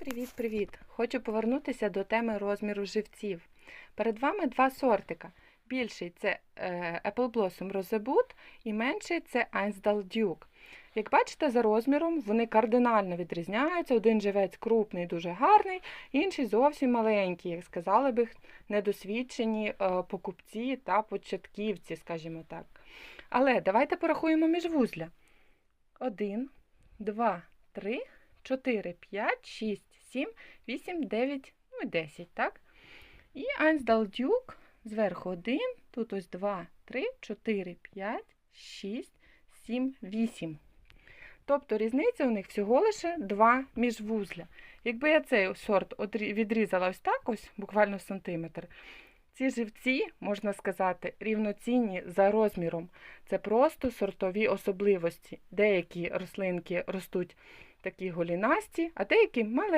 Привіт-привіт! Хочу повернутися до теми розміру живців. Перед вами два сортика. Більший це е, Apple Blossom Rosebud і менший це Einsdal Duke. Як бачите, за розміром вони кардинально відрізняються. Один живець крупний, дуже гарний, інший зовсім маленький, як сказали би недосвідчені е, покупці та початківці, скажімо так. Але давайте порахуємо міжвузля. Один, два, три. 4, 5, 6, 7, 8, 9, ну і 10, так? І Айнсдал-Дюк зверху 1, тут ось 2, 3, 4, 5, 6, 7, 8. Тобто різниця у них всього лише 2 міжвузля. Якби я цей сорт відрізала ось так, ось, буквально сантиметр, ці живці, можна сказати, рівноцінні за розміром. Це просто сортові особливості. Деякі рослинки ростуть такі голінасті, а деякі маленькі.